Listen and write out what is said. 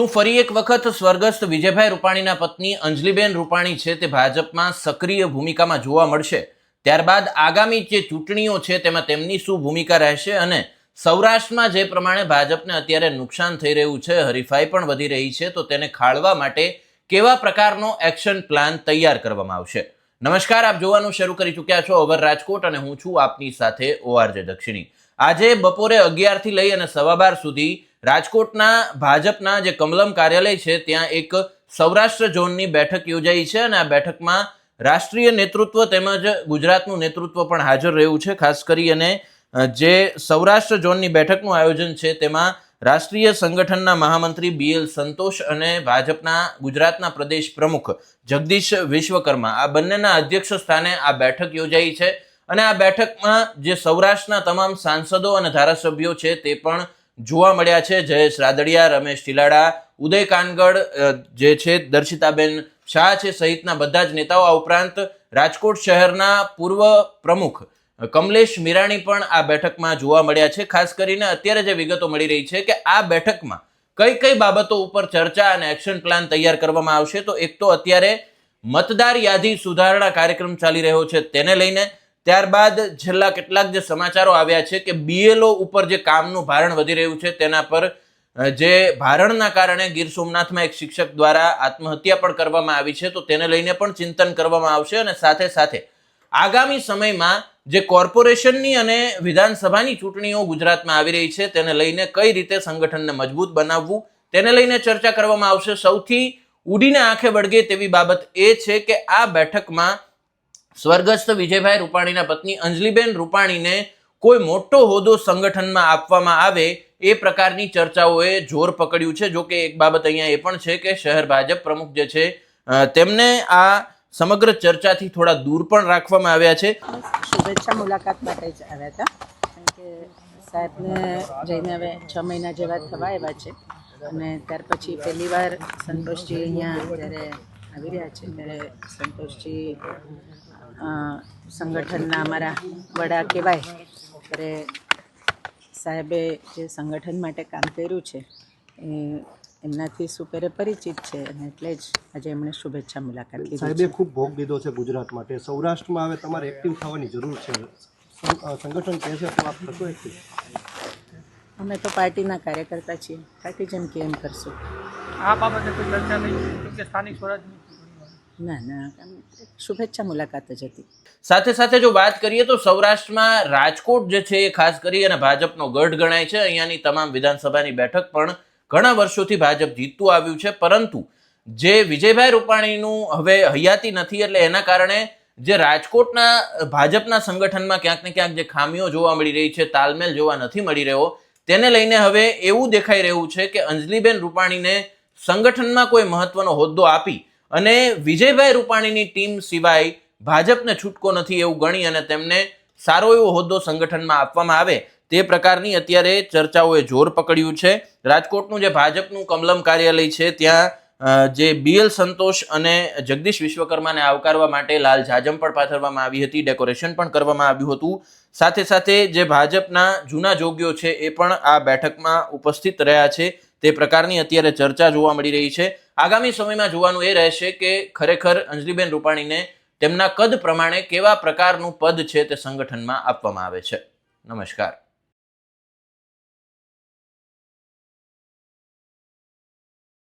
શું ફરી એક વખત સ્વર્ગસ્થ વિજયભાઈ રૂપાણીના પત્ની અંજલિબેન રૂપાણી છે તે ભાજપમાં સક્રિય ભૂમિકામાં જોવા મળશે? ત્યારબાદ આગામી જે ચૂંટણીઓ છે તેમાં તેમની શું ભૂમિકા રહેશે અને સૌરાષ્ટ્રમાં જે પ્રમાણે ભાજપને અત્યારે નુકસાન થઈ રહ્યું છે, હરીફાઈ પણ વધી રહી છે, તો તેને ખાળવા માટે કેવા પ્રકારનો એક્શન પ્લાન તૈયાર કરવામાં આવશે? નમસ્કાર, આપ જોવાનું શરૂ કરી ચૂક્યા છો ઓવર રાજકોટ અને હું છું આપની સાથે ઓઆરજે દક્ષિણી. આજે બપોરે અગિયારથી લઈ અને સવા બાર સુધી રાજકોટના ભાજપના જે કમલમ કાર્યાલય છે, ત્યાં એક સૌરાષ્ટ્ર ઝોનની બેઠક યોજાઈ છે અને આ બેઠકમાં રાષ્ટ્રીય નેતૃત્વ તેમજ ગુજરાતનું નેતૃત્વ પણ હાજર રહ્યું છે. ખાસ કરી અને જે સૌરાષ્ટ્ર ઝોનની બેઠકનું આયોજન છે, તેમાં રાષ્ટ્રીય સંગઠનના મહામંત્રી બીએલ સંતોષ અને ભાજપના ગુજરાતના પ્રદેશ પ્રમુખ જગદીશ વિશ્વકર્મા. આ બંનેના અધ્યક્ષ સ્થાને આ બેઠક યોજાઈ છે અને આ બેઠકમાં જે સૌરાષ્ટ્રના તમામ સાંસદો અને ધારાસભ્યો છે, તે પણ જોવા મળ્યા છે. જયેશ રાદડિયા, રમેશ ટીલાડા ઉદય કાનગડ જે છે દર્શિતાબેન શાહ છે સહિતના બધા જ નેતાઓ આ ઉપરાંત રાજકોટ શહેરના પૂર્વ પ્રમુખ કમલેશ મીરાણી પણ આ બેઠકમાં જોવા મળ્યા છે. ખાસ કરીને અત્યારે જે વિગતો મળી રહી છે કે આ બેઠકમાં કઈ કઈ બાબતો ઉપર ચર્ચા અને એક્શન પ્લાન તૈયાર કરવામાં આવશે તો એક તો અત્યારે મતદાર યાદી સુધારણા કાર્યક્રમ ચાલી રહ્યો છે તેને લઈને ત્યારબાદ છેલ્લા કેટલાક જે સમાચારો આવ્યા છે કે બીએલઓ ઉપર જે કામનું ભારણ વધી રહ્યું છે, તેના પર જે ભારણના કારણે ગીર સોમનાથમાં એક શિક્ષક દ્વારા આત્મહત્યા પણ કરવામાં આવી છે, તો તેને લઈને પણ ચિંતન કરવામાં આવશે અને સાથે સાથે આગામી સમયમાં જે કોર્પોરેશનની અને વિધાનસભાની ચૂંટણીઓ ગુજરાતમાં આવી રહી છે, તેને લઈને કઈ રીતે સંગઠનને મજબૂત બનાવવું, તેને લઈને ચર્ચા કરવામાં આવશે. સૌથી ઉડીને આંખે વળગે તેવી બાબત એ છે કે આ બેઠકમાં સ્વર્ગસ્થ વિજયભાઈ રૂપાણીના પત્ની અંજલિબેન રૂપાણીને કોઈ મોટો હોદ્દો સંગઠનમાં આપવામાં આવે એ પ્રકારની ચર્ચાઓએ જોર પકડ્યું છે. જો કે એક બાબત અહીંયા એ પણ છે કે શહેર ભાજપ પ્રમુખ જે છે તેમને આ સમગ્ર ચર્ચાથી થોડા દૂર પણ રાખવામાં આવ્યા છે. શુભેચ્છા મુલાકાત માટે જ આવ્યા હતા. કે સાહેબને જઈને હવે છ મહિના જેવા થવા આવ્યા છે. અને ત્યાર પછી પહેલીવાર સંતોષજી અહીંયા જ્યારે આવી રહ્યા છે. ત્યારે સંતોષજી સંગઠનના અમારા વડા કહેવાય. ત્યારે સાહેબે જે સંગઠન માટે કામ કર્યું છે એ એમનાથી સુપેરે પરિચિત છે અને એટલે જ આજે એમણે શુભેચ્છા મુલાકાત લીધી સાહેબે ખૂબ ભોગ દીધો છે ગુજરાત માટે. સૌરાષ્ટ્રમાં હવે તમારે એક્ટિવ થવાની જરૂર છે. સંગઠન કહે છે તો આપ થશો એક્ટિવ અમે તો પાર્ટીના કાર્યકર્તા છીએ. પાર્ટી જેમ કે એમ કરશું. આ બાબતે કોઈ ચર્ચા નહીં કે સ્થાનિક સ્વરાજની ના ના શુભેચ્છા મુલાકાત જ હતી. સાથે સાથે જો વાત કરીએ તો સૌરાષ્ટ્રમાં રાજકોટ જે છે એ ખાસ કરી અને ભાજપનો ગઢ ગણાય છે. અહીંયાની તમામ વિધાનસભાની બેઠક પણ ઘણા વર્ષોથી ભાજપ જીતતું આવ્યું છે. પરંતુ જે વિજયભાઈ રૂપાણીનું હવે હયાતી નથી એટલે એના કારણે જે રાજકોટના ભાજપના સંગઠનમાં ક્યાંક ને ક્યાંક જે ખામીઓ જોવા મળી રહી છે, તાલમેલ જોવા નથી મળી રહ્યો, તેને લઈને હવે એવું દેખાઈ રહ્યું છે કે અંજલીબેન રૂપાણીને સંગઠનમાં કોઈ મહત્વનો હોદ્દો આપી અને વિજયભાઈ રૂપાણીની ટીમ સિવાય ભાજપને છૂટકો નથી એવું ગણી અને તેમને સારો એવો હોદ્દો સંગઠનમાં આપવામાં આવે તે પ્રકારની અત્યારે ચર્ચાઓએ જોર પકડ્યું છે. રાજકોટનું જે ભાજપનું કમલમ કાર્યાલય છે, ત્યાં જે બીએલ સંતોષ અને જગદીશ વિશ્વકર્માને આવકારવા માટે લાલ જાજમ પણ પાથરવામાં આવી હતી, ડેકોરેશન પણ કરવામાં આવ્યું હતું. સાથે સાથે જે ભાજપના જૂના જોગ્યો છે એ પણ આ બેઠકમાં ઉપસ્થિત રહ્યા છે. તે પ્રકારની અત્યારે ચર્ચા જોવા મળી રહી છે. આગામી સમયમાં જોવાનું એ રહેશે કે ખરેખર અંજલિબેન રૂપાણીને તેમના કદ પ્રમાણે કેવા પ્રકારનું પદ છે તે સંગઠનમાં આપવામાં આવે છે. નમસ્કાર.